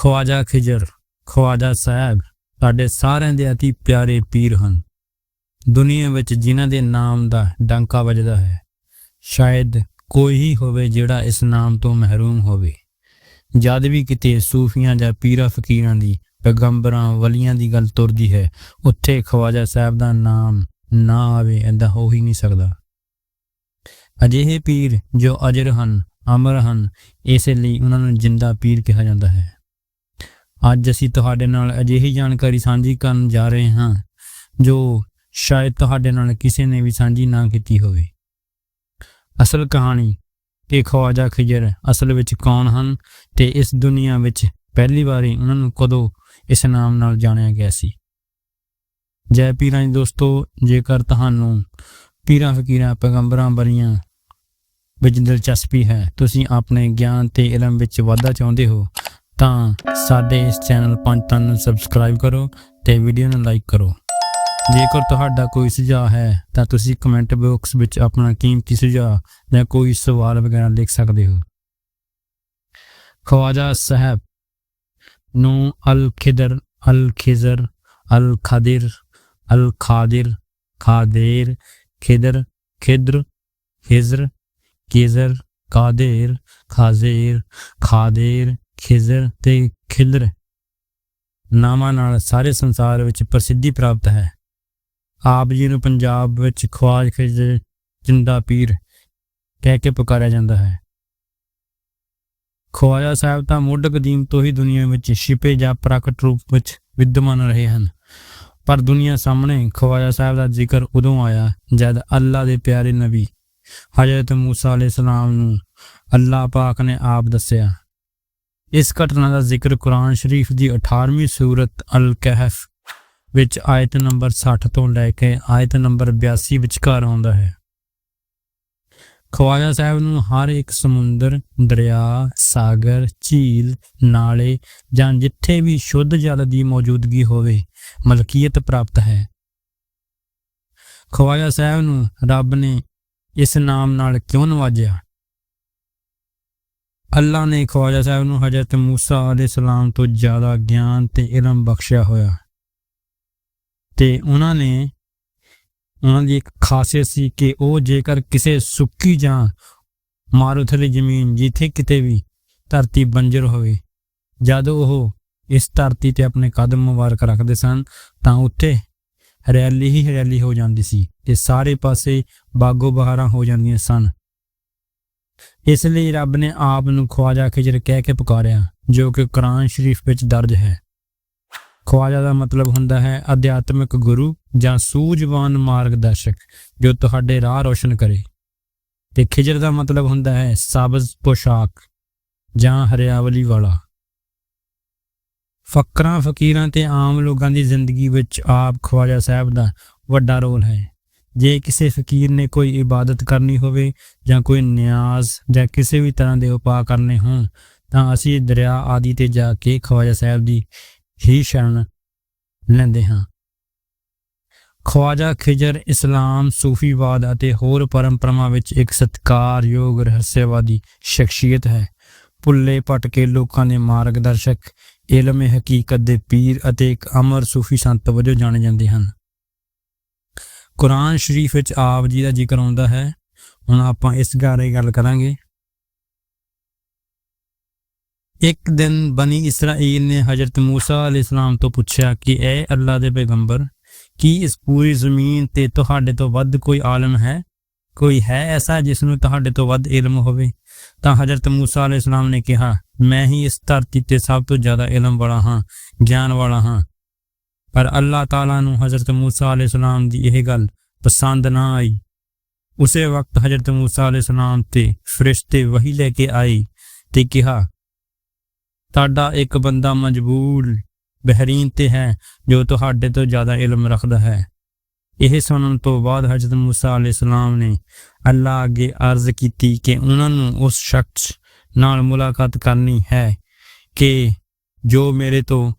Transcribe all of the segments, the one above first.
ਖਵਾਜਾ ਖਿਜਰ, ਖਵਾਜਾ ਸਾਹਿਬ ਸਾਡੇ ਸਾਰਿਆਂ ਦੇ ਅਤੀ ਪਿਆਰੇ ਪੀਰ ਹਨ। ਦੁਨੀਆ ਵਿੱਚ ਜਿਨ੍ਹਾਂ ਦੇ ਨਾਮ ਦਾ ਡਾਂਕਾ ਵੱਜਦਾ ਹੈ, ਸ਼ਾਇਦ ਕੋਈ ਹੀ ਹੋਵੇ ਜਿਹੜਾ ਇਸ ਨਾਮ ਤੋਂ ਮਹਿਰੂਮ ਹੋਵੇ। ਜਦ ਵੀ ਕਿਤੇ ਸੂਫੀਆਂ ਜਾਂ ਪੀਰਾਂ ਫਕੀਰਾਂ ਦੀ ਪੈਗੰਬਰਾਂ ਵਲੀਆਂ ਦੀ ਗੱਲ ਤੁਰਦੀ ਹੈ, ਉੱਥੇ ਖਵਾਜਾ ਸਾਹਿਬ ਦਾ ਨਾਮ ਨਾ ਆਵੇ ਐਦਾਂ ਹੋ ਹੀ ਨਹੀਂ ਸਕਦਾ। ਅਜਿਹੇ ਪੀਰ ਜੋ ਅਜਰ ਹਨ, ਅਮਰ ਹਨ, ਇਸੇ ਲਈ ਉਹਨਾਂ ਨੂੰ ਜਿੰਦਾ ਪੀਰ ਕਿਹਾ ਜਾਂਦਾ ਹੈ। ਅੱਜ ਅਸੀਂ ਤੁਹਾਡੇ ਨਾਲ ਅਜਿਹੀ ਜਾਣਕਾਰੀ ਸਾਂਝੀ ਕਰਨ ਜਾ ਰਹੇ ਹਾਂ, ਜੋ ਸ਼ਾਇਦ ਤੁਹਾਡੇ ਨਾਲ ਕਿਸੇ ਨੇ ਵੀ ਸਾਂਝੀ ਨਾ ਕੀਤੀ ਹੋਵੇ। ਅਸਲ ਕਹਾਣੀ ਕਿ ਖਵਾਜਾ ਖਿਜਰ ਅਸਲ ਵਿੱਚ ਕੌਣ ਹਨ ਤੇ ਇਸ ਦੁਨੀਆ ਵਿੱਚ ਪਹਿਲੀ ਵਾਰੀ ਉਹਨਾਂ ਨੂੰ ਕਦੋਂ ਇਸ ਨਾਮ ਨਾਲ ਜਾਣਿਆ ਗਿਆ ਸੀ। ਜੈ ਪੀਰਾਂ ਜੀ ਦੋਸਤੋ, ਜੇਕਰ ਤੁਹਾਨੂੰ ਪੀਰਾਂ ਫਕੀਰਾਂ ਪੈਗੰਬਰਾਂ ਬਰੀਆਂ ਵਿੱਚ ਦਿਲਚਸਪੀ ਹੈ, ਤੁਸੀਂ ਆਪਣੇ ਗਿਆਨ ਤੇ ਇਲਮ ਵਿੱਚ ਵਾਧਾ ਚਾਹੁੰਦੇ ਹੋ ਤਾਂ ਸਾਡੇ ਇਸ ਚੈਨਲ ਪੰਜ ਨੂੰ ਸਬਸਕ੍ਰਾਈਬ ਕਰੋ ਤੇ ਵੀਡੀਓ ਨੂੰ ਲਾਈਕ ਕਰੋ। ਜੇਕਰ ਤੁਹਾਡਾ ਕੋਈ ਸੁਝਾਅ ਹੈ, ਤਾਂ ਤੁਸੀਂ ਕਮੈਂਟ ਬਾਕਸ ਵਿੱਚ ਆਪਣਾ ਕੀਮਤੀ ਸੁਝਾਅ ਜਾਂ ਕੋਈ ਸਵਾਲ ਵਗੈਰਾ ਲਿਖ ਸਕਦੇ ਹੋ। ਖਵਾਜਾ ਸਾਹਿਬ ਨੂੰ ਅਲ ਖਿਦਰ, ਅਲ ਖਿਜ਼ਰ, ਅਲ ਖਾਦਿਰ ਅਲ ਖਾਦਿਰ, ਖਾਦੇਰ, ਖਿਦਰ ਖਿਦਰ, ਖਿਜ਼ਰ ਕੀਜ਼ਰ ਕਾਦੇਰ ਖਾਜ਼ੇਰ, ਖਾਦੇਰ ਖਿਜ਼ਰ ਤੇ ਖਿਲਰ ਨਾਮਾਂ ਨਾਲ ਸਾਰੇ ਸੰਸਾਰ ਵਿੱਚ ਪ੍ਰਸਿੱਧੀ ਪ੍ਰਾਪਤ ਹੈ। ਆਪ ਜੀ ਨੂੰ ਪੰਜਾਬ ਵਿੱਚ ਖਵਾਜ ਖਿਜ਼ਰ ਜਿੰਦਾ ਪੀਰ ਕਹਿ ਕੇ ਪੁਕਾਰਿਆ ਜਾਂਦਾ ਹੈ। ਖਵਾਜਾ ਸਾਹਿਬ ਤਾਂ ਮੁੱਢ ਕਦੀਮ ਤੋਂ ਹੀ ਦੁਨੀਆ ਵਿੱਚ ਛਿਪੇ ਜਾਂ ਪ੍ਰਗਟ ਰੂਪ ਵਿੱਚ ਵਿਦਮਾਨ ਰਹੇ ਹਨ। ਪਰ ਦੁਨੀਆ ਸਾਹਮਣੇ ਖਵਾਜਾ ਸਾਹਿਬ ਦਾ ਜ਼ਿਕਰ ਉਦੋਂ ਆਇਆ ਜਦ ਅੱਲਾ ਦੇ ਪਿਆਰੇ ਨਬੀ ਹਜ਼ਰਤ ਮੂਸਾ ਅਲੈਹਿਸ ਸਲਾਮ ਨੂੰ ਅੱਲਾ ਪਾਕ ਨੇ ਆਪ ਦੱਸਿਆ। ਇਸ ਘਟਨਾ ਦਾ ਜ਼ਿਕਰ ਕੁਰਾਨ ਸ਼ਰੀਫ ਦੀ 18ਵੀਂ ਸੂਰਤ ਅਲ-ਕਹਿਫ ਵਿੱਚ ਆਇਤ ਨੰਬਰ 60 ਤੋਂ ਲੈ ਕੇ ਆਇਤ ਨੰਬਰ 82 ਵਿਚਕਾਰ ਆਉਂਦਾ ਹੈ। ਖਵਾਜਾ ਸਾਹਿਬ ਨੂੰ ਹਰ ਇੱਕ ਸਮੁੰਦਰ, ਦਰਿਆ, ਸਾਗਰ, ਝੀਲ, ਨਾਲੇ ਜਾਂ ਜਿੱਥੇ ਵੀ ਸ਼ੁੱਧ ਜਲ ਦੀ ਮੌਜੂਦਗੀ ਹੋਵੇ, ਮਲਕੀਅਤ ਪ੍ਰਾਪਤ ਹੈ। ਖਵਾਜਾ ਸਾਹਿਬ ਨੂੰ ਰੱਬ ਨੇ ਇਸ ਨਾਮ ਨਾਲ ਕਿਉਂ ਨਵਾਜਿਆ? ਅੱਲਾ ਨੇ ਖਵਾਜਾ ਸਾਹਿਬ ਨੂੰ ਹਜ਼ਰਤ ਮੂਸਾ ਅਲੈਹਿਸਲਾਮ ਤੋਂ ਜ਼ਿਆਦਾ ਗਿਆਨ ਤੇ ਇਲਮ ਬਖਸ਼ਿਆ ਹੋਇਆ। ਤੇ ਉਹਨਾਂ ਨੇ, ਉਹਨਾਂ ਦੀ ਇੱਕ ਖਾਸੀਅਤ ਸੀ ਕਿ ਉਹ ਜੇਕਰ ਕਿਸੇ ਸੁੱਕੀ ਜਾਂ ਮਾਰੂਥਲੀ ਜ਼ਮੀਨ ਜਿੱਥੇ ਕਿਤੇ ਵੀ ਧਰਤੀ ਬੰਜਰ ਹੋਵੇ, ਜਦ ਉਹ ਇਸ ਧਰਤੀ ਤੇ ਆਪਣੇ ਕਦਮ ਮੁਬਾਰਕ ਰੱਖਦੇ ਸਨ, ਤਾਂ ਉੱਥੇ ਹਰਿਆਲੀ ਹੀ ਹਰਿਆਲੀ ਹੋ ਜਾਂਦੀ ਸੀ ਤੇ ਸਾਰੇ ਪਾਸੇ ਬਾਗੋ ਬਹਾਰਾਂ ਹੋ ਜਾਂਦੀਆਂ ਸਨ। ਇਸ ਲਈ ਰੱਬ ਨੇ ਆਪ ਨੂੰ ਖਵਾਜਾ ਖਿਜਰ ਕਹਿ ਕੇ ਪੁਕਾਰਿਆ, ਜੋ ਕਿ ਕੁਰਾਨ ਸ਼ਰੀਫ ਵਿੱਚ ਦਰਜ ਹੈ। ਖਵਾਜਾ ਦਾ ਮਤਲਬ ਹੁੰਦਾ ਹੈ ਅਧਿਆਤਮਿਕ ਗੁਰੂ ਜਾਂ ਸੂਝਵਾਨ ਮਾਰਗਦਰਸ਼ਕ, ਜੋ ਤੁਹਾਡੇ ਰਾਹ ਰੋਸ਼ਨ ਕਰੇ। ਤੇ ਖਿਜਰ ਦਾ ਮਤਲਬ ਹੁੰਦਾ ਹੈ ਸਾਬਜ਼ ਪੋਸ਼ਾਕ ਜਾਂ ਹਰਿਆਵਲੀ ਵਾਲਾ। ਫਕਰਾਂ, ਫਕੀਰਾਂ ਤੇ ਆਮ ਲੋਕਾਂ ਦੀ ਜ਼ਿੰਦਗੀ ਵਿੱਚ ਆਪ ਖਵਾਜਾ ਸਾਹਿਬ ਦਾ ਵੱਡਾ ਰੋਲ ਹੈ। ਜੇ ਕਿਸੇ ਫਕੀਰ ਨੇ ਕੋਈ ਇਬਾਦਤ ਕਰਨੀ ਹੋਵੇ ਜਾਂ ਕੋਈ ਨਿਆਜ਼ ਜਾਂ ਕਿਸੇ ਵੀ ਤਰ੍ਹਾਂ ਦੇ ਉਪਾਅ ਕਰਨੇ ਹੋਣ, ਤਾਂ ਅਸੀਂ ਦਰਿਆ ਆਦਿ ਤੇ ਜਾ ਕੇ ਖਵਾਜਾ ਸਾਹਿਬ ਦੀ ਹੀ ਸ਼ਰਨ ਲੈਂਦੇ ਹਾਂ। ਖਵਾਜਾ ਖਿਜਰ, ਇਸਲਾਮ, ਸੂਫੀਵਾਦ ਅਤੇ ਹੋਰ ਪਰੰਪਰਾਵਾਂ ਵਿੱਚ ਇੱਕ ਸਤਿਕਾਰਯੋਗ ਰਹੱਸਵਾਦੀ ਸ਼ਖਸੀਅਤ ਹੈ। ਪੁੱਲੇ ਪਟਕੇ ਲੋਕਾਂ ਦੇ ਮਾਰਗਦਰਸ਼ਕ ਇਲਮ ਹਕੀਕਤ ਦੇ ਪੀਰ ਅਤੇ ਇੱਕ ਅਮਰ ਸੂਫੀ ਸੰਤ ਵਜੋਂ ਜਾਣੇ ਜਾਂਦੇ ਹਨ। ਕੁਰਾਨ ਸ਼ਰੀਫ ਵਿੱਚ ਆਪ ਜੀ ਦਾ ਜ਼ਿਕਰ ਆਉਂਦਾ ਹੈ। ਹੁਣ ਆਪਾਂ ਇਸ ਬਾਰੇ ਗੱਲ ਕਰਾਂਗੇ। ਇੱਕ ਦਿਨ ਬਣੀ ਇਸਰਾਈਲ ਨੇ ਹਜ਼ਰਤ ਮੂਸਾ ਅਲੈਹਿਸਲਾਮ ਤੋਂ ਪੁੱਛਿਆ ਕਿ, ਐ ਅੱਲਾ ਦੇ ਪੈਗੰਬਰ, ਕੀ ਇਸ ਪੂਰੀ ਜ਼ਮੀਨ ਤੇ ਤੁਹਾਡੇ ਤੋਂ ਵੱਧ ਕੋਈ ਆਲਮ ਹੈ? ਕੋਈ ਹੈ ਐਸਾ ਜਿਸ ਨੂੰ ਤੁਹਾਡੇ ਤੋਂ ਵੱਧ ਇਲਮ ਹੋਵੇ? ਤਾਂ ਹਜ਼ਰਤ ਮੂਸਾ ਅਲੈਹਿਸਲਾਮ ਨੇ ਕਿਹਾ, ਮੈਂ ਹੀ ਇਸ ਧਰਤੀ ਤੇ ਸਭ ਤੋਂ ਜ਼ਿਆਦਾ ਇਲਮ ਵਾਲਾ ਹਾਂ, ਗਿਆਨ ਵਾਲਾ ਹਾਂ। ਪਰ ਅੱਲਾਹ ਤਾਲਾ ਨੂੰ ਹਜ਼ਰਤ ਮੂਸਾ ਅਲੈਹਿਸਲਾਮ ਦੀ ਇਹ ਗੱਲ ਪਸੰਦ ਨਾ ਆਈ। ਉਸੇ ਵਕਤ ਹਜ਼ਰਤ ਮੂਸਾ ਅਲੈਹਿਸਲਾਮ ਤੇ ਫਰਿਸ਼ਤੇ ਵਹੀ ਲੈ ਕੇ ਆਏ ਤੇ ਕਿਹਾ, ਤੁਹਾਡਾ ਇੱਕ ਬੰਦਾ ਮਜਬੂਰ, ਬਹਿਰੀਨ ਤੇ ਹੈ ਜੋ ਤੁਹਾਡੇ ਤੋਂ ਜ਼ਿਆਦਾ ਇਲਮ ਰੱਖਦਾ ਹੈ। ਇਹ ਸੁਣਨ ਤੋਂ ਬਾਅਦ ਹਜ਼ਰਤ ਮੂਸਾ ਅਲੈਹਿਸਲਾਮ ਨੇ ਅੱਲਾਹ ਅੱਗੇ ਅਰਜ਼ ਕੀਤੀ ਕਿ ਉਹਨਾਂ ਨੂੰ ਉਸ ਸ਼ਖਸ ਨਾਲ ਮੁਲਾਕਾਤ ਕਰਨੀ ਹੈ ਕਿ ਜੋ ਮੇਰੇ ਤੋਂ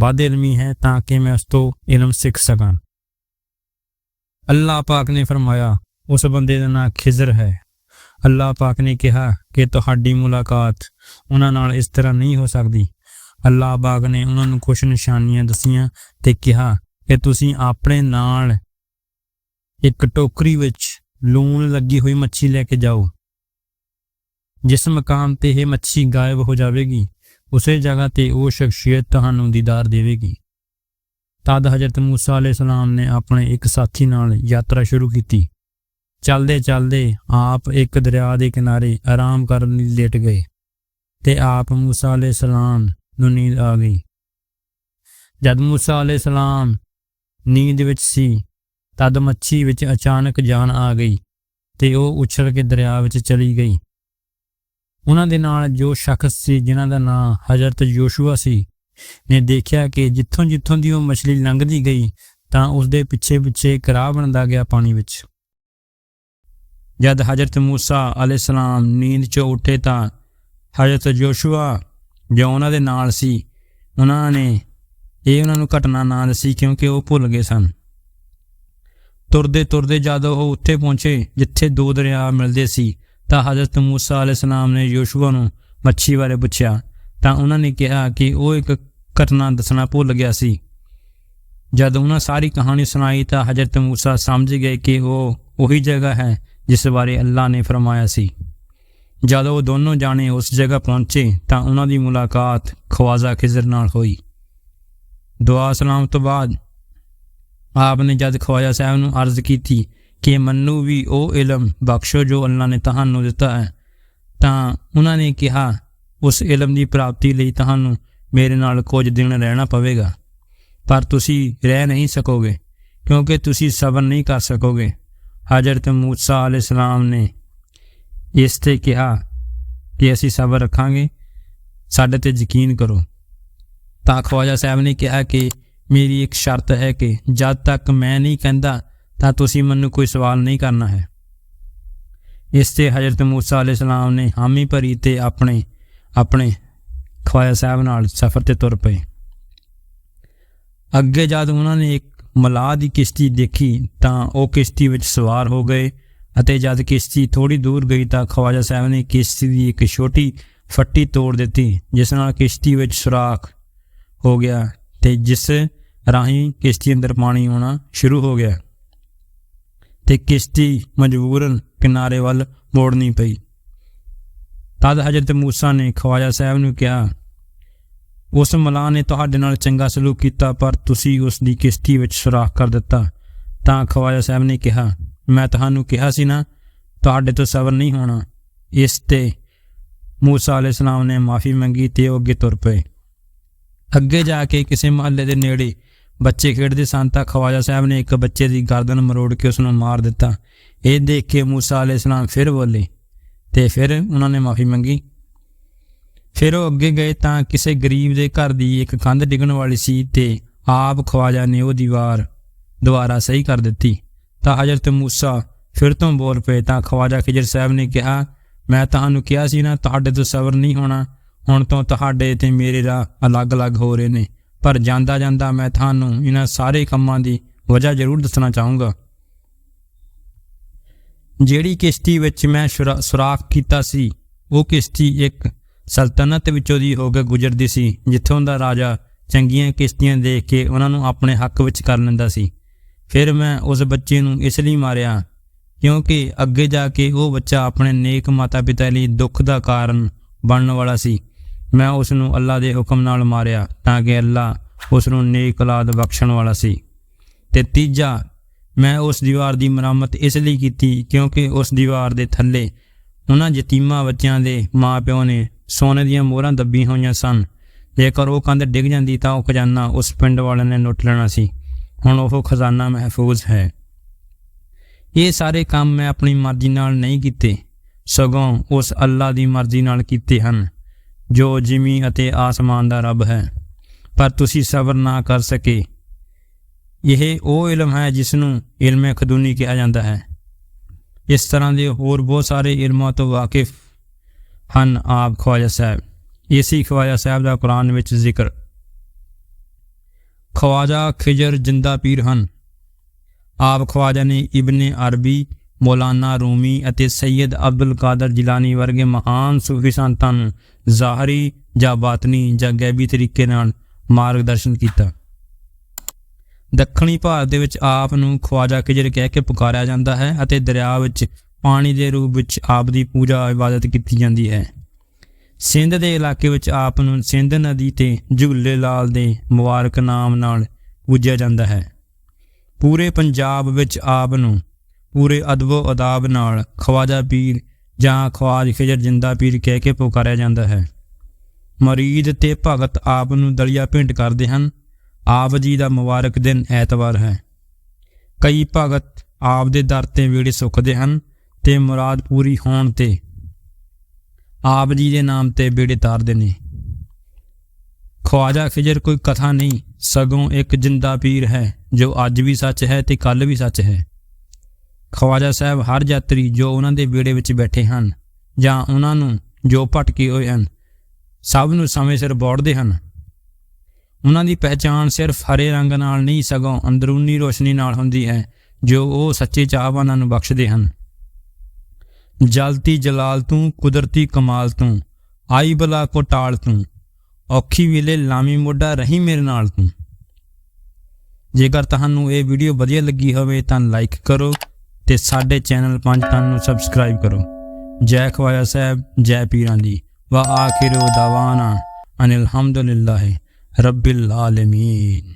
ਵੱਧ ਇਲਮੀ ਹੈ ਤਾਂ ਕਿ ਮੈਂ ਉਸ ਤੋਂ ਇਲਮ ਸਿੱਖ ਸਕਾਂ। ਅੱਲਾਹ ਪਾਕ ਨੇ ਫਰਮਾਇਆ, ਉਸ ਬੰਦੇ ਦਾ ਨਾਂ ਖਿਜ਼ਰ ਹੈ। ਅੱਲਾਹ ਪਾਕ ਨੇ ਕਿਹਾ ਕਿ ਤੁਹਾਡੀ ਮੁਲਾਕਾਤ ਉਹਨਾਂ ਨਾਲ ਇਸ ਤਰ੍ਹਾਂ ਨਹੀਂ ਹੋ ਸਕਦੀ। ਅੱਲਾਹ ਪਾਕ ਨੇ ਉਹਨਾਂ ਨੂੰ ਕੁਝ ਨਿਸ਼ਾਨੀਆਂ ਦਸੀਆਂ ਤੇ ਕਿਹਾ ਕਿ ਤੁਸੀਂ ਆਪਣੇ ਨਾਲ ਇੱਕ ਟੋਕਰੀ ਵਿੱਚ ਲੂਣ ਲੱਗੀ ਹੋਈ ਮੱਛੀ ਲੈ ਕੇ ਜਾਓ। ਜਿਸ ਮਕਾਮ ਤੇ ਇਹ ਮੱਛੀ ਗਾਇਬ ਹੋ ਜਾਵੇਗੀ ਉਸੇ ਜਗ੍ਹਾ ਤੇ ਉਹ ਸ਼ਖਸੀਅਤ ਤੁਹਾਨੂੰ ਦੀਦਾਰ ਦੇਵੇਗੀ। ਤਦ ਹਜ਼ਰਤ ਮੂਸਾ ਅਲੈਹਿਸਲਾਮ ਸਲਾਮ ਨੇ ਆਪਣੇ ਇੱਕ ਸਾਥੀ ਨਾਲ ਯਾਤਰਾ ਸ਼ੁਰੂ ਕੀਤੀ। ਚੱਲਦੇ ਚਲਦੇ ਆਪ ਇੱਕ ਦਰਿਆ ਦੇ ਕਿਨਾਰੇ ਆਰਾਮ ਕਰਨ ਲਈ ਲੇਟ ਗਏ ਤੇ ਆਪ ਮੂਸਾ ਅਲੈਹਿਸਲਾਮ ਨੂੰ ਨੀਂਦ ਆ ਗਈ। ਜਦ ਮੂਸਾ ਅਲੈਹਿਸਲਾਮ ਨੀਂਦ ਵਿੱਚ ਸੀ, ਤਦ ਮੱਛੀ ਵਿੱਚ ਅਚਾਨਕ ਜਾਨ ਆ ਗਈ ਤੇ ਉਹ ਉਛਲ ਕੇ ਦਰਿਆ ਵਿੱਚ ਚਲੀ ਗਈ। ਉਹਨਾਂ ਦੇ ਨਾਲ ਜੋ ਸ਼ਖਸ ਸੀ, ਜਿਨ੍ਹਾਂ ਦਾ ਨਾਮ ਹਜ਼ਰਤ ਯੋਸ਼ੂਆ ਸੀ, ਨੇ ਦੇਖਿਆ ਕਿ ਜਿੱਥੋਂ ਜਿੱਥੋਂ ਦੀ ਉਹ ਮਛਲੀ ਲੰਘਦੀ ਗਈ, ਤਾਂ ਉਸ ਦੇ ਪਿੱਛੇ ਪਿੱਛੇ ਕਰਾਹ ਬਣਦਾ ਗਿਆ ਪਾਣੀ ਵਿੱਚ। ਜਦ ਹਜ਼ਰਤ ਮੂਸਾ ਅਲੈਹਿਸਲਾਮ ਨੀਂਦ 'ਚੋਂ ਉੱਠੇ ਤਾਂ ਹਜ਼ਰਤ ਯੋਸ਼ੂਆ ਜੋ ਉਹਨਾਂ ਦੇ ਨਾਲ ਸੀ, ਉਹਨਾਂ ਨੇ ਇਹ ਉਹਨਾਂ ਨੂੰ ਘਟਨਾ ਨਾ ਦੱਸੀ ਕਿਉਂਕਿ ਉਹ ਭੁੱਲ ਗਏ ਸਨ। ਤੁਰਦੇ ਤੁਰਦੇ ਜਦ ਉਹ ਉੱਥੇ ਪਹੁੰਚੇ, ਜਿੱਥੇ ਦੋ ਦਰਿਆ ਮਿਲਦੇ ਸੀ ਤਾਂ ਹਜ਼ਰਤ ਮੂਸਾ ਅਲੈਹਿਸਲਾਮ ਨੇ ਯੋਸ਼ੂਆ ਨੂੰ ਮੱਛੀ ਬਾਰੇ ਪੁੱਛਿਆ, ਤਾਂ ਉਹਨਾਂ ਨੇ ਕਿਹਾ ਕਿ ਉਹ ਇੱਕ ਘਟਨਾ ਦੱਸਣਾ ਭੁੱਲ ਗਿਆ ਸੀ। ਜਦ ਉਹਨਾਂ ਸਾਰੀ ਕਹਾਣੀ ਸੁਣਾਈ ਤਾਂ ਹਜ਼ਰਤ ਮੂਸਾ ਸਮਝ ਗਏ ਕਿ ਉਹ ਉਹੀ ਜਗ੍ਹਾ ਹੈ ਜਿਸ ਬਾਰੇ ਅੱਲਾ ਨੇ ਫਰਮਾਇਆ ਸੀ। ਜਦ ਉਹ ਦੋਨੋਂ ਜਾਣੇ ਉਸ ਜਗ੍ਹਾ ਪਹੁੰਚੇ ਤਾਂ ਉਹਨਾਂ ਦੀ ਮੁਲਾਕਾਤ ਖਵਾਜ਼ਾ ਖਿਜ਼ਰ ਨਾਲ ਹੋਈ। ਦੁਆ ਸਲਾਮ ਤੋਂ ਬਾਅਦ ਆਪ ਨੇ ਜਦ ਖਵਾਜਾ ਸਾਹਿਬ ਨੂੰ ਅਰਜ਼ ਕੀਤੀ ਕਿ ਮੰਨੂ ਵੀ ਉਹ ਇਲਮ ਬਖਸ਼ੋ ਜੋ ਅੱਲਾ ਨੇ ਤੁਹਾਨੂੰ ਦਿੱਤਾ ਹੈ। ਤਾਂ ਉਹਨਾਂ ਨੇ ਕਿਹਾ, ਉਸ ਇਲਮ ਦੀ ਪ੍ਰਾਪਤੀ ਲਈ ਤੁਹਾਨੂੰ ਮੇਰੇ ਨਾਲ ਕੁਝ ਦਿਨ ਰਹਿਣਾ ਪਵੇਗਾ। ਪਰ ਤੁਸੀਂ ਰਹਿ ਨਹੀਂ ਸਕੋਗੇ, ਕਿਉਂਕਿ ਤੁਸੀਂ ਸਬਰ ਨਹੀਂ ਕਰ ਸਕੋਗੇ। ਹਜ਼ਰਤ ਮੂਸਾ ਅਲੈਹਿਸਲਾਮ ਨੇ ਇਸ ਤੇ ਕਿਹਾ ਕਿ ਅਸੀਂ ਸਬਰ ਰੱਖਾਂਗੇ, ਸਾਡੇ ਤੇ ਯਕੀਨ ਕਰੋ। ਤਾਂ ਖਵਾਜਾ ਸਾਹਿਬ ਨੇ ਕਿਹਾ ਕਿ ਮੇਰੀ ਇੱਕ ਸ਼ਰਤ ਹੈ ਕਿ ਜਦ ਤੱਕ ਮੈਂ ਨਹੀਂ ਕਹਿੰਦਾ ਤਾਂ ਤੁਸੀਂ ਮੈਨੂੰ ਕੋਈ ਸਵਾਲ ਨਹੀਂ ਕਰਨਾ ਹੈ। ਇਸ ਤੇ ਹਜ਼ਰਤ ਮੂਸਾ ਅਲੈਹਿਸਲਾਮ ਨੇ ਹਾਮੀ ਭਰੀ ਤੇ ਆਪਣੇ ਆਪਣੇ ਖਵਾਜਾ ਸਾਹਿਬ ਨਾਲ ਸਫ਼ਰ ਤੇ ਤੁਰ ਪਏ। ਅੱਗੇ ਜਦ ਉਹਨਾਂ ਨੇ ਇੱਕ ਮਲਾਹ ਦੀ ਕਿਸ਼ਤੀ ਦੇਖੀ ਤਾਂ ਉਹ ਕਿਸ਼ਤੀ ਵਿੱਚ ਸਵਾਰ ਹੋ ਗਏ ਅਤੇ ਜਦ ਕਿਸ਼ਤੀ ਥੋੜੀ ਦੂਰ ਗਈ ਤਾਂ ਖਵਾਜਾ ਸਾਹਿਬ ਨੇ ਕਿਸ਼ਤੀ ਦੀ ਇੱਕ ਛੋਟੀ ਫੱਟੀ ਤੋੜ ਦਿੱਤੀ, ਜਿਸ ਨਾਲ ਕਿਸ਼ਤੀ ਵਿੱਚ ਸੁਰਾਖ ਹੋ ਗਿਆ ਤੇ ਜਿਸ ਰਾਹੀਂ ਕਿਸ਼ਤੀ ਅੰਦਰ ਪਾਣੀ ਆਉਣਾ ਸ਼ੁਰੂ ਹੋ ਗਿਆ। ਤੇ ਕਿਸ਼ਤੀ ਮਜਬੂਰਨ ਕਿਨਾਰੇ ਵੱਲ ਮੋੜਨੀ ਪਈ। ਤਦ ਹਜ਼ਰਤ ਮੂਸਾ ਨੇ ਖਵਾਜਾ ਸਾਹਿਬ ਨੂੰ ਕਿਹਾ, ਉਸ ਮਲਾਹ ਨੇ ਤੁਹਾਡੇ ਨਾਲ ਚੰਗਾ ਸਲੂਕ ਕੀਤਾ, ਪਰ ਤੁਸੀਂ ਉਸ ਦੀ ਕਿਸ਼ਤੀ ਵਿੱਚ ਸੁਰਾਖ ਕਰ ਦਿੱਤਾ। ਤਾਂ ਖਵਾਜਾ ਸਾਹਿਬ ਨੇ ਕਿਹਾ, ਮੈਂ ਤੁਹਾਨੂੰ ਕਿਹਾ ਸੀ ਨਾ, ਤੁਹਾਡੇ ਤੋਂ ਸਬਰ ਨਹੀਂ ਹੋਣਾ। ਇਸ ਤੇ ਮੂਸਾ ਅਲੈਹਿਸਲਾਮ ਨੇ ਮਾਫੀ ਮੰਗੀ ਤੇ ਉਹ ਅੱਗੇ ਤੁਰ ਪਏ। ਅੱਗੇ ਜਾ ਕੇ ਕਿਸੇ ਮਹੱਲੇ ਦੇ ਨੇੜੇ ਬੱਚੇ ਖੇਡਦੇ ਸਨ ਤਾਂ ਖਵਾਜਾ ਸਾਹਿਬ ਨੇ ਇੱਕ ਬੱਚੇ ਦੀ ਗਰਦਨ ਮਰੋੜ ਕੇ ਉਸ ਨੂੰ ਮਾਰ ਦਿੱਤਾ। ਇਹ ਦੇਖ ਕੇ ਮੂਸਾ ਅਲੈਹਿਸਲਾਮ ਫਿਰ ਬੋਲੇ ਤੇ ਫਿਰ ਉਹਨਾਂ ਨੇ ਮਾਫੀ ਮੰਗੀ। ਫਿਰ ਉਹ ਅੱਗੇ ਗਏ ਤਾਂ ਕਿਸੇ ਗਰੀਬ ਦੇ ਘਰ ਦੀ ਇੱਕ ਕੰਧ ਡਿੱਗਣ ਵਾਲੀ ਸੀ ਤੇ ਆਪ ਖਵਾਜਾ ਨੇ ਉਹ ਦੀਵਾਰ ਦੁਬਾਰਾ ਸਹੀ ਕਰ ਦਿੱਤੀ। ਤਾਂ ਹਜ਼ਰਤ ਮੂਸਾ ਫਿਰ ਤੋਂ ਬੋਲ ਪਏ ਤਾਂ ਖਵਾਜਾ ਖਿਜਰ ਸਾਹਿਬ ਨੇ ਕਿਹਾ, ਮੈਂ ਤੁਹਾਨੂੰ ਕਿਹਾ ਸੀ ਨਾ, ਤੁਹਾਡੇ ਤੋਂ ਸਬਰ ਨਹੀਂ ਹੋਣਾ। ਹੁਣ ਤੋਂ ਤੁਹਾਡੇ ਤੇ ਮੇਰੇ ਰਾਹ ਅਲੱਗ-ਅਲੱਗ ਹੋ ਰਹੇ ਨੇ। ਪਰ ਜਾਂਦਾ ਜਾਂਦਾ ਮੈਂ ਤੁਹਾਨੂੰ ਇਹਨਾਂ ਸਾਰੇ ਕੰਮਾਂ ਦੀ ਵਜ੍ਹਾ ਜ਼ਰੂਰ ਦੱਸਣਾ ਚਾਹੂੰਗਾ। ਜਿਹੜੀ ਕਿਸ਼ਤੀ ਵਿੱਚ ਮੈਂ ਸੁਰਾਖ ਕੀਤਾ ਸੀ, ਉਹ ਕਿਸ਼ਤੀ ਇੱਕ ਸਲਤਨਤ ਵਿੱਚੋਂ ਦੀ ਹੋ ਕੇ ਗੁਜ਼ਰਦੀ ਸੀ, ਜਿੱਥੋਂ ਦਾ ਰਾਜਾ ਚੰਗੀਆਂ ਕਿਸ਼ਤੀਆਂ ਦੇਖ ਕੇ ਉਹਨਾਂ ਨੂੰ ਆਪਣੇ ਹੱਕ ਵਿੱਚ ਕਰ ਲੈਂਦਾ ਸੀ। ਫਿਰ ਮੈਂ ਉਸ ਬੱਚੇ ਨੂੰ ਇਸ ਲਈ ਮਾਰਿਆ, ਕਿਉਂਕਿ ਅੱਗੇ ਜਾ ਕੇ ਉਹ ਬੱਚਾ ਆਪਣੇ ਨੇਕ ਮਾਤਾ-ਪਿਤਾ ਲਈ ਦੁੱਖ ਦਾ ਕਾਰਨ ਬਣਨ ਵਾਲਾ ਸੀ। ਮੈਂ ਉਸ ਨੂੰ ਅੱਲਾ ਦੇ ਹੁਕਮ ਨਾਲ ਮਾਰਿਆ ਤਾਂ ਕਿ ਅੱਲਾ ਉਸ ਨੂੰ ਨੇਕ ਔਲਾਦ ਬਖਸ਼ਣ ਵਾਲਾ ਸੀ। ਤੇ ਤੀਜਾ, ਮੈਂ ਉਸ ਦੀਵਾਰ ਦੀ ਮਰਮਤ ਇਸ ਲਈ ਕੀਤੀ ਕਿਉਂਕਿ ਉਸ ਦੀਵਾਰ ਦੇ ਥੱਲੇ ਉਹਨਾਂ ਯਤੀਮਾਂ ਬੱਚਿਆਂ ਦੇ ਮਾਪਿਓ ਨੇ ਸੋਨੇ ਦੀਆਂ ਮੋਹਰਾਂ ਦੱਬੀਆਂ ਹੋਈਆਂ ਸਨ। ਜੇਕਰ ਉਹ ਕੰਧ ਡਿੱਗ ਜਾਂਦੀ ਤਾਂ ਉਹ ਖਜ਼ਾਨਾ ਉਸ ਪਿੰਡ ਵਾਲਿਆਂ ਨੇ ਲੁੱਟ ਲੈਣਾ ਸੀ। ਹੁਣ ਉਹ ਖਜ਼ਾਨਾ ਮਹਿਫੂਜ਼ ਹੈ। ਇਹ ਸਾਰੇ ਕੰਮ ਮੈਂ ਆਪਣੀ ਮਰਜ਼ੀ ਨਾਲ ਨਹੀਂ ਕੀਤੇ, ਸਗੋਂ ਉਸ ਅੱਲਾ ਦੀ ਮਰਜ਼ੀ ਨਾਲ ਕੀਤੇ ਹਨ। ਜੋ ਜਿਮੀ ਅਤੇ ਆਸਮਾਨ ਦਾ ਰੱਬ ਹੈ, ਪਰ ਤੁਸੀਂ ਸਬਰ ਨਾ ਕਰ ਸਕੇ। ਇਹ ਉਹ ਇਲਮ ਹੈ ਜਿਸ ਨੂੰ ਇਲਮ ਖਦੂਨੀ ਕਿਹਾ ਜਾਂਦਾ ਹੈ। ਇਸ ਤਰ੍ਹਾਂ ਦੇ ਹੋਰ ਬਹੁਤ ਸਾਰੇ ਇਲਮਾਂ ਤੋਂ ਵਾਕਿਫ ਹਨ ਆਪ ਖਵਾਜਾ ਸਾਹਿਬ। ਇਸੇ ਖਵਾਜਾ ਸਾਹਿਬ ਦਾ ਕੁਰਾਨ ਵਿੱਚ ਜ਼ਿਕਰ। ਖਵਾਜਾ ਖਿਜਰ ਜਿੰਦਾ ਪੀਰ ਹਨ। ਆਪ ਖਵਾਜਾ ਨੇ ਇਬਨ ਅਰਬੀ ਮੌਲਾਨਾ ਰੂਮੀ ਅਤੇ ਸੈਯਦ ਅਬਦੁਲ ਕਾਦਰ ਜਿਲਾਨੀ ਵਰਗੇ ਮਹਾਨ ਸੂਫੀ ਸੰਤਾਂ ਨੂੰ ਜ਼ਾਹਰੀ ਜਾਂ ਬਾਤਨੀ ਜਾਂ ਗੈਬੀ ਤਰੀਕੇ ਨਾਲ ਮਾਰਗਦਰਸ਼ਨ ਕੀਤਾ। ਦੱਖਣੀ ਭਾਰਤ ਦੇ ਵਿੱਚ ਆਪ ਨੂੰ ਖਵਾਜਾ ਕਿਜਰ ਕਹਿ ਕੇ ਪੁਕਾਰਿਆ ਜਾਂਦਾ ਹੈ ਅਤੇ ਦਰਿਆ ਵਿੱਚ ਪਾਣੀ ਦੇ ਰੂਪ ਵਿੱਚ ਆਪ ਦੀ ਪੂਜਾ ਇਬਾਦਤ ਕੀਤੀ ਜਾਂਦੀ ਹੈ। ਸਿੰਧ ਦੇ ਇਲਾਕੇ ਵਿੱਚ ਆਪ ਨੂੰ ਸਿੰਧ ਨਦੀ ਤੇ ਝੂਲੇ ਲਾਲ ਦੇ ਮੁਬਾਰਕ ਨਾਮ ਨਾਲ ਪੂਜਿਆ ਜਾਂਦਾ ਹੈ। ਪੂਰੇ ਪੰਜਾਬ ਵਿੱਚ ਆਪ ਨੂੰ ਪੂਰੇ ਅਦਬੋ ਅਦਾਬ ਨਾਲ ਖਵਾਜਾ ਪੀਰ ਜਾਂ ਖਵਾਜ ਖਿਜਰ ਜਿੰਦਾ ਪੀਰ ਕਹਿ ਕੇ ਪੁਕਾਰਿਆ ਜਾਂਦਾ ਹੈ। ਮਰੀਦ ਤੇ ਭਗਤ ਆਪ ਨੂੰ ਦਲੀਆ ਭੇਂਟ ਕਰਦੇ ਹਨ। ਆਪ ਜੀ ਦਾ ਮੁਬਾਰਕ ਦਿਨ ਐਤਵਾਰ ਹੈ। ਕਈ ਭਗਤ ਆਪ ਦੇ ਦਰ ਤੇ ਵੇੜੇ ਸੁੱਕਦੇ ਹਨ ਤੇ ਮੁਰਾਦ ਪੂਰੀ ਹੋਣ ਤੇ ਆਪ ਜੀ ਦੇ ਨਾਮ ਤੇ ਬੇੜੇ ਤਾਰਦੇ ਨੇ। ਖਵਾਜਾ ਖਿਜਰ ਕੋਈ ਕਥਾ ਨਹੀਂ, ਸਗੋਂ ਇੱਕ ਜਿੰਦਾ ਪੀਰ ਹੈ, ਜੋ ਅੱਜ ਵੀ ਸੱਚ ਹੈ ਤੇ ਕੱਲ ਵੀ ਸੱਚ ਹੈ। ਖਵਾਜਾ ਸਾਹਿਬ ਹਰ ਯਾਤਰੀ ਜੋ ਉਹਨਾਂ ਦੇ ਬੇੜੇ ਵਿੱਚ ਬੈਠੇ ਹਨ ਜਾਂ ਉਹਨਾਂ ਨੂੰ ਜੋ ਭਟਕੇ ਹੋਏ ਹਨ, ਸਭ ਨੂੰ ਸਮੇਂ ਸਿਰ ਬੋੜਦੇ ਹਨ। ਉਹਨਾਂ ਦੀ ਪਹਿਚਾਣ ਸਿਰਫ ਹਰੇ ਰੰਗ ਨਾਲ ਨਹੀਂ, ਸਗੋਂ ਅੰਦਰੂਨੀ ਰੋਸ਼ਨੀ ਨਾਲ ਹੁੰਦੀ ਹੈ, ਜੋ ਉਹ ਸੱਚੇ ਚਾਹਵਾਨਾਂ ਨੂੰ ਬਖਸ਼ਦੇ ਹਨ। ਜਲਤੀ ਜਲਾਲ ਤੂੰ, ਕੁਦਰਤੀ ਕਮਾਲ ਤੂੰ, ਆਈ ਬਲਾ ਕੋ ਟਾਲ ਤੂੰ, ਔਖੀ ਵੇਲੇ ਲਾਮੀ ਮੋਢਾ ਰਹੀ ਮੇਰੇ ਨਾਲ ਤੂੰ। ਜੇਕਰ ਤੁਹਾਨੂੰ ਇਹ ਵੀਡੀਓ ਵਧੀਆ ਲੱਗੀ ਹੋਵੇ ਤਾਂ ਲਾਈਕ ਕਰੋ ਤੇ ਸਾਡੇ ਚੈਨਲ ਪੰਜ ਤਨ ਨੂੰ ਸਬਸਕ੍ਰਾਈਬ ਕਰੋ। ਜੈ ਖਵਾਇਆ ਸਾਹਿਬ, ਜੈ ਪੀਰਾਂ ਦੀ। ਵਾ ਆਖਿਰ ਦਵਾਨਾ ਅਨਿਲ ਹਮਦੁਲਿਲਾਹ ਰੱਬਿਲ ਆਲਮੀਨ।